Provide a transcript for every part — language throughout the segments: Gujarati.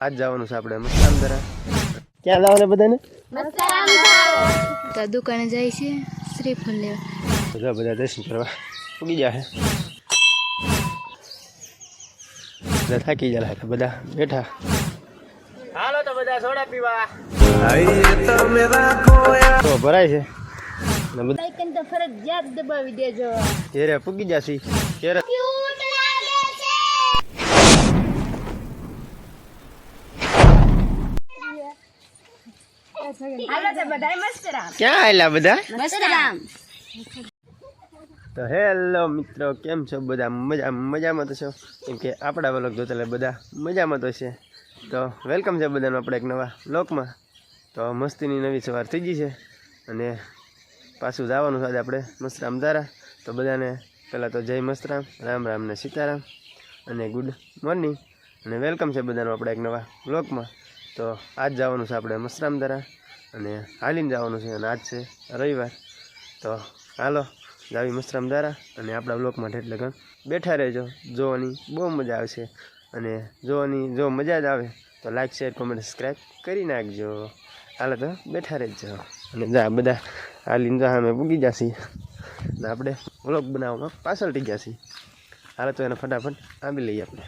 આજ જવાનું છે આપણે મસ્તાનદરા ક્યાં જવાનું બધાને? તો દુકાને જાય છે શ્રીફળ લેવા. બધા બધા દર્શન કરવા. ઉગી જાય બધા થાકી ગયા લાગે બધા બેઠા. હાલો તો બધા સોડા પીવા. તો ભરાય છે. ને બધા લાઈકન તો ફરજિયાત દબાવી દેજો. ઘેરે પૂગી જશે. ઘેરે ક્યાં આવેલા બધા? તો હેલો મિત્રો કેમ છો બધા? મજા મજામાં તો છો? કેમ કે આપણા વલોક જોતા એટલે બધા મજામાં તો છે. તો વેલકમ છે બધાનું આપણે એક નવા લોકમાં તો મસ્તીની નવી સવાર થઈ ગઈ છે અને પાછું જવાનું છે આપણે મસ્તરામ ધારા. તો બધાને પહેલાં તો જય મસ્તરામ રામ રામ ને સીતારામ અને ગુડ મોર્નિંગ. અને વેલકમ છે બધાનું આપણે એક નવા બ્લોકમાં તો આજ જવાનું છે આપણે મસ્તરામ ધારા. અને હાલીને જવાનું છે અને આજ છે રવિવાર. તો હાલો, જાવી મસ્તરામ દારા અને આપણા બ્લોક માટે એટલે ઘણ બેઠા રહેજો. જોવાની બહુ મજા આવશે અને જોવાની જો મજા જ આવે તો લાઈક શેર કોમેન્ટ સબસ્ક્રાઈબ કરી નાખજો. હાલો તો બેઠા રહેજો. અને જા, બધા હાલીને જા, અમે પૂગી જશી. અને આપણે વ્લોગ બનાવવામાં પાછળ થઈ જશી હાલો તો એને ફટાફટ આંબી લઈએ આપણે.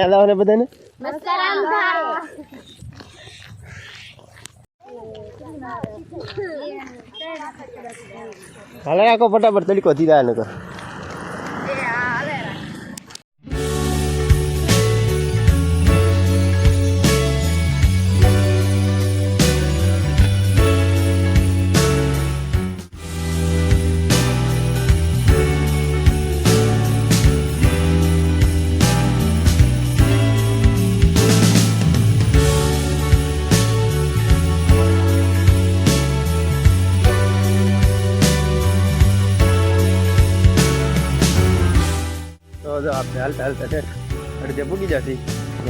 ક્યાં આવે બધાને હાલે રાખો ફટાફટ તડકો દીધા નકર તો જો આપણે હાલતા છે. અડધે પૂગી જશે.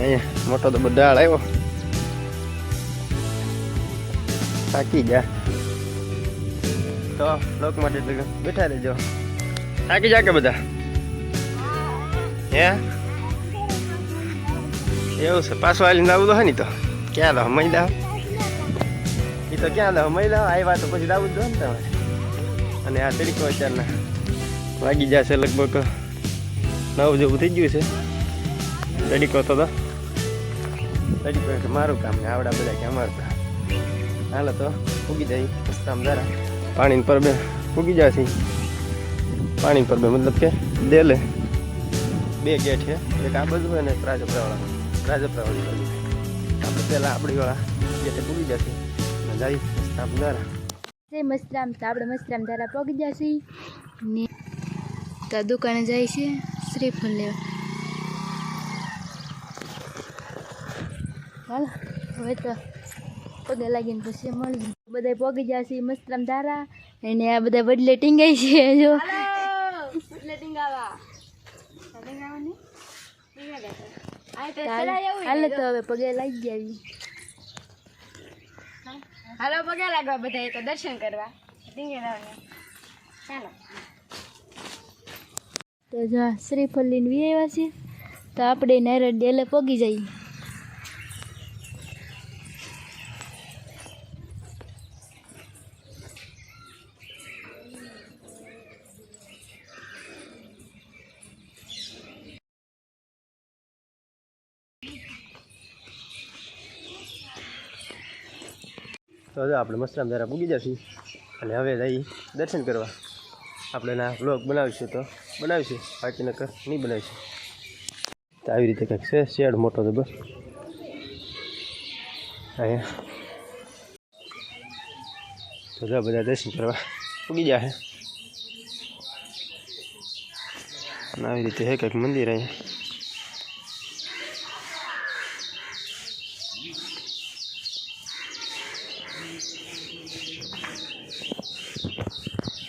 અહીંયા મોટો તો બધા આવ્યો. થાકી ગયા. તો લોક માટે બેઠા રહેજો. થાકી જા કે બધા? હે? એવું છે. પાછું આવીને આવું તો હે ને તો. ક્યાં દો મહી દાવ એ તો ક્યાં દો મહી દાવ આવ્યા તો પછી લાવું જ દો ને તમારે અને આ તરીકો અત્યારના વાગી જશે લગભગ નવ જેવું થઈ ગયું છે. તડીકો તો તો. તડીકો એટલે મારું કામ ને આવડા બધા કે અમારું કામ. હાલો તો ઉગી જાય રસ્તામાં જરા પાણી પર બે ઉગી જશે પાણી પર બે મતલબ કે દેલે બે ગેટ છે એક આ બાજુ હોય ને એક રાજપરાવાળા રાજપરાવાળી બાજુ. આપણે પહેલાં આપણી વાળા ગેટે પૂગી જશે અને જાય રસ્તામાં જરા જય મસ્તરામ તો આપણે મસ્ત દ્વારા ધારા પગી જશે ને તો દુકાને જાય છે. શ્રીફળ લેવા. હાલો હવે તો પગે લાગીને પછી મળી બધા પગી જશે મસ્ત રામ ધારા. અને આ બધા બદલે ટીંગાઈ છે જો. હાલો તો હવે પગે લાગી આવી હાલો પગે લાગવા બધા તો દર્શન કરવા. ચાલો. તો જો શ્રીફલ્લી લઈને વી આવ્યા છીએ તો આપણે નાયરા ડેલે પગી જઈએ. તો આપણે મસ્તરામ દ્વારા પૂગી જશું. અને હવે જઈ દર્શન કરવા. આપણે એના બ્લોગ બનાવીશું તો બનાવીશું બાકી નકર નહીં બનાવીશું. તો આવી રીતે કંઈક છે, શેડ મોટો તો બસ. અહીંયા. તો જો બધા દર્શન કરવા ઉગી જાય અને આવી રીતે હે કંઈક મંદિર અહીંયા.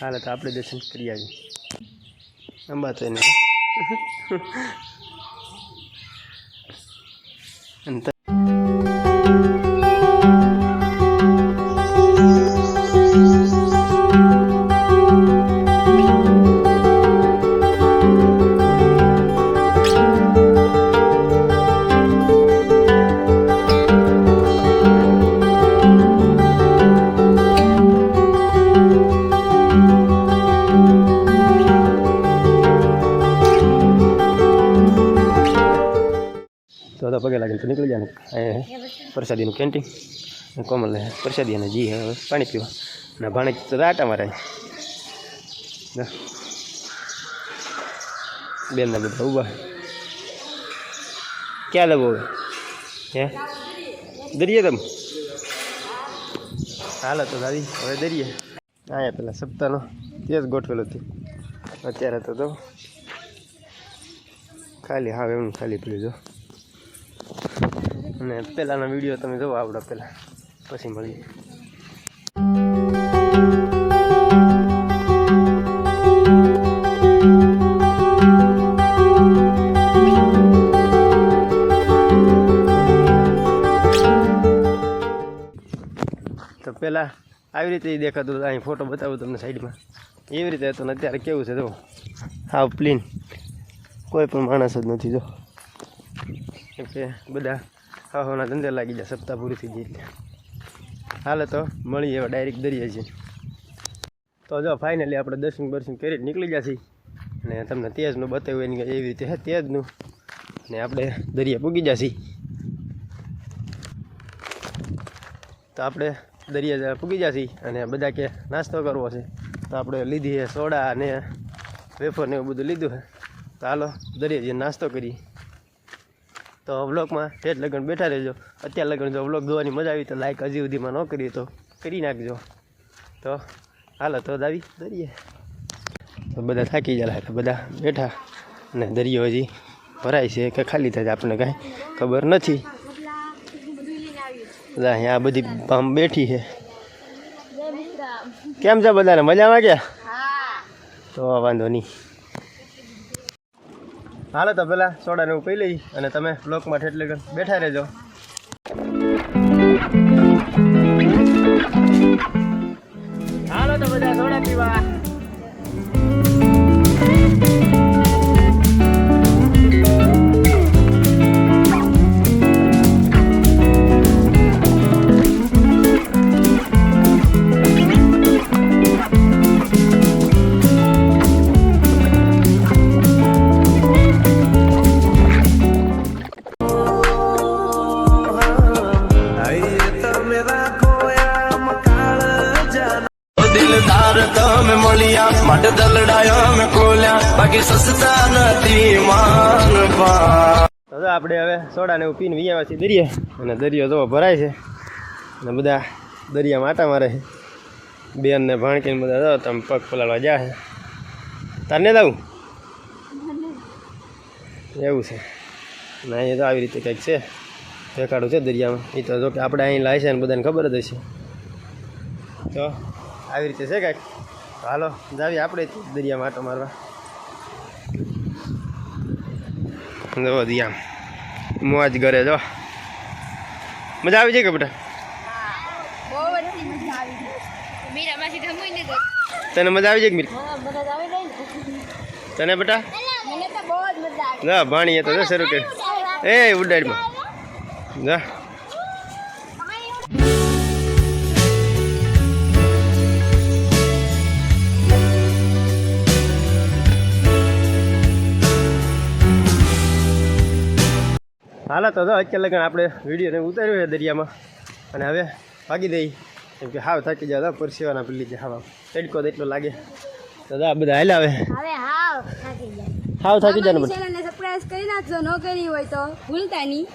હાલે તો આપણે દર્શન કરી આવીએ. અંબા તો એને. પ્રસાદીનું કેન્ટીન કોમલ પ્રસાદી અને જી હવે પાણી પીવા. અને ભાણે તો આટા મારે. બેનના બધા ઊભા. ક્યાં હવે? હે? દરિયે તમે? હાલો તો દાદી, હવે દરિયે. આયા પેલા સપ્તાહનો તે જ ગોઠવેલો હતો. અત્યારે તો ખાલી, હા, એમ ખાલી પીધું અને પહેલાંના વીડિયો તમે જોવો આવડો પહેલાં. પછી મળીએ. તો પહેલાં આવી રીતે દેખાતું હતું. અહીં ફોટો બતાવું તમને સાઈડમાં. એવી રીતે હતું અત્યારે કેવું છે, જો. હાવ પ્લીન કોઈ પણ માણસ જ નથી, જો. બધા હાહોના ધંધે લાગી જાય સપ્તાહ પૂરી થઈ ગઈ હાલે તો મળીએ એવા ડાયરેક્ટ દરિયા છીએ તો જો ફાઇનલી આપણે દર્શન બર્શન કરી નીકળી જશે અને તમને તેજનું બતાવ્યું એની એવી રીતે હે તેજનું. ને આપણે દરિયા પૂગી જશે તો આપણે દરિયા પૂગી જશે અને બધા કે નાસ્તો કરવો છે. તો આપણે લીધી છે સોડા અને વેફર ને એવું બધું લીધું છે. તો હાલો, દરિયા જઈને નાસ્તો કરીએ. તો વ્લોગમાં ઠેઠ લગ્ન બેઠા રહેજો. અત્યારે લગન જો વ્લોગ જોવાની મજા આવી તો લાઈક હજી સુધીમાં ન કરીએ તો કરી નાખજો. તો હાલો તો દાવી દરિયે તો બધા થાકી ગયા એટલે બધા બેઠા. અને દરિયો હજી ભરાય છે કે ખાલી થાય આપણને કાંઈ ખબર નથી. બધા અહીંયા બધી પામ બેઠી છે. કેમ છે બધાને? મજામાં ગયા તો વાંધો નહીં. હાલો તો પેલા સોડાને હું પી લઈ અને તમે બ્લોકમાં ઠેઠ લગન બેઠા રહેજો. હાલો તો બધા સોડા પીવા. દિલદાર તમે મળ્યા માટે દલડાયા અમે ખોલ્યા, બાકી સસ્તા નથી માંગવા દાદા આપણે હવે સોડાને એવું પીને વિયા છીએ દરિયે, અને દરિયો તો ભરાય છે. અને બધા દરિયામાં આટા મારે છે બેન ને ભાણકીને બધા જો તમે પગ પલાળવા જા છે. તારને દઉં એવું છે. ના અહીંયા તો આવી રીતે કંઈક છે. ભેકાડું છે દરિયામાં. એ તો જો કે આપણે અહીં લાય છે ને બધાને ખબર જ હશે. તો આવી રીતે છે કાંઈક? હાલો જાવી આપણે દરિયામાં આટો મારવા. જો દિયામ મોજ ઘરે જો. મજા આવી જાય કે બેટા? ને તને મજા આવી જાય કે મીર? ને તને બેટા? જા ભાણીએ તો જો શરૂ કરી. એ ઉડાડમાં. જા. હાલો તો જો અત્યારે લગન આપણે વિડીયોને ઉતાર્યું છે દરિયામાં. અને હવે ભાગી દઈ કેમ કે હાવ થાકી જાય પરસેવાના પીલી જે હાવ તડકો એટલો લાગે. તો જા બધા હાલ હવે. હવે હાવ થાકી જાય હાવ થાકી જાય ચેનલને સબસ્ક્રાઇબ કરી નાખજો ન કરી હોય તો ભૂલતા નહીં.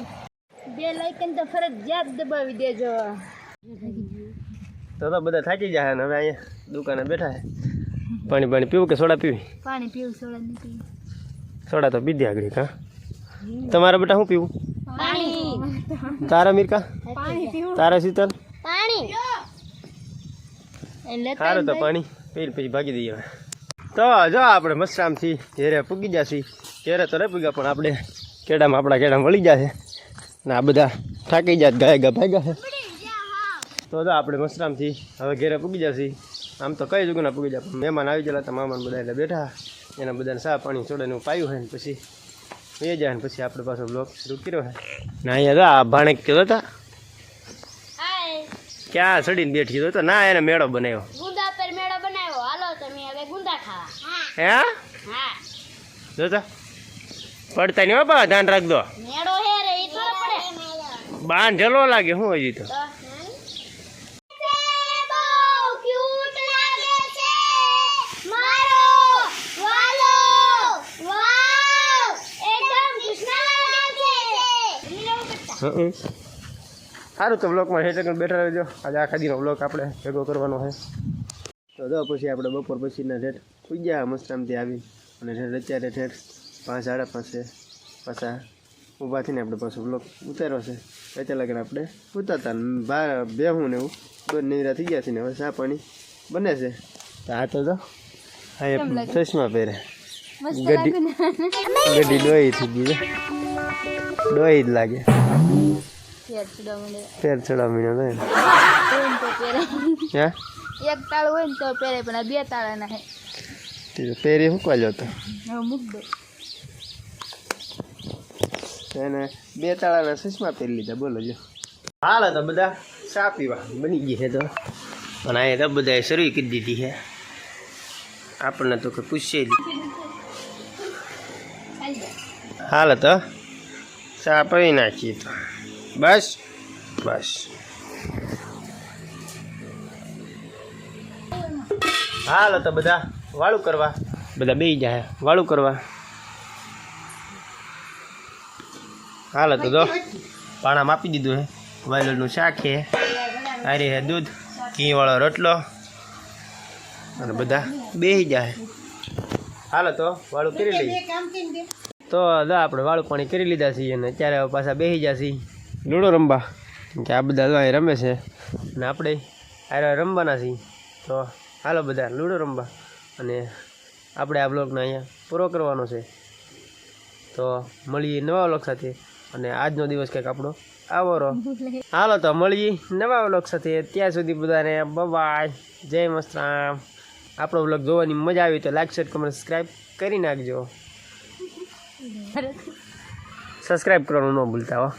બે લાઇકન તો ફરજિયાત દબાવી દેજો. તો તો બધા થાકી જાય ને હવે અહીંયા દુકાને બેઠા છે. પાણી પાણી પીવું કે સોડા પીવી? પાણી પીવું સોડા નથી સોડા તો પીધી આગળ હા. તમારા બેટા શું પીવું? પાણી. તારા મીરકા? પાણી પીવું. તારા શીતલ? પાણી. સારું તો પાણી. પી પછી ભાગી દઈએ હવે. તો જો આપણે મસરામથી ઘેરે પૂગી જશે ઘેરે તો નહીં પૂગ્યા પણ આપણે કેડામાં આપણા કેડામાં વળી જશે ને આ બધા થાકી જાય ગાય ગા ભાગ્યા છે. તો જો આપણે મસરામથી હવે ઘેરે પૂગી જશે આમ તો કઈ જગ્યા પૂગી જાય પણ મહેમાન આવી ગયેલા હતા મામાને બધા એટલે બેઠા. એના બધાને સા પાણી ચોડાને પાયું હોય ને પછી એ જાય પછી આપણે પાછો બ્લોક શરૂ કર્યો હે ના યાર આ ભાણેક કીધો હતા ક્યાં ચડીને બેઠી હતો તો? ના એને મેળો બનાવ્યો. ગુંદા પર મેળો બનાવ્યો. હાલો તમે હવે ગુંદા ખાવા. હે? હા. પડતા નહીં હો બા ધ્યાન રાખજો. મેળો હે રે ઈ થોડો પડે. બાંધેલો લાગે શું હજી તો સારું તો બ્લોકમાં હેઠળ કરીને બેઠા રહેજો. આજે આખા દીનો બ્લોક આપણે ભેગો કરવાનો છે. તો જો પછી આપણે બપોર પછીના ઠેઠ થઈ ગયા મસ્તરામથી આવી અને ઠેઠ અત્યારે ઠેઠ પાંચ સાડા પાંચે પાછા ઊભા થઈને આપણે પાછો બ્લોક ઉતાર્યો છે. અત્યારે લગીને આપણે ઉતારતા બહાર બે બેહું ને એવું. દોઢ નીરા થઈ ગયા છે ને હવે ચા પાણી બને છે. તો આ તો જો હા એ ચશ્મા પહેરે. ગડી ગડી ડોઈ થઈ ગઈ ડોઈ જ લાગે. યાર ચૂડા મહિનો ને ને તો હે? એક તાળ હોય ને તો પહેરે પણ આ બે તાળાના હે તે તો પહેરી મૂકવા જતો હવે મૂક દો. એને બે તાળાના ચશ્મા પહેરી લીધા બોલો જો. હાલ તો બધા ચા પીવા બની ગઈ છે તો. પણ અહીંયા તો બધાએ શરૂ કરી દીધી છે. આપણને તો કે પૂછશે હાલ તો. પી નાખીએ તો. બસ? બસ. હાલ તો બધા વાળું કરવા. બધા બે જાય. વાળું કરવા. હાલ તો જો. પાણા માપી દીધું હે. વાયલોનું શાક છે આરી હે દૂધ, ઘીવાળો રોટલો. અને બધા બેસી જાય. હાલો તો વાળું કરી લઈએ. તો દા આપણે વાળું પાણી કરી લીધા છીએ અને અત્યારે પાછા બેસી જશે લૂડો રમવા. કે આ બધા અહીં રમે છે. અને આપણે આ રમવાના છીએ. તો હાલો બધા લૂડો રમવા. અને આપણે આ બ્લોગને અહીંયા પૂરો કરવાનો છે. તો મળીએ નવા બ્લોગ સાથે. અને આજનો દિવસ કંઈક આપણો આવો રહો હાલો તો મળીએ નવા બ્લોગ સાથે. ત્યાં સુધી બધાને બાય જય મસ્તરામ આપણો બ્લોગ જોવાની મજા આવી તો લાઈક શેર કમેન્ટ સબસ્ક્રાઈબ કરી નાખજો. સબસ્ક્રાઈબ કરવાનું ન ભૂલતા હો.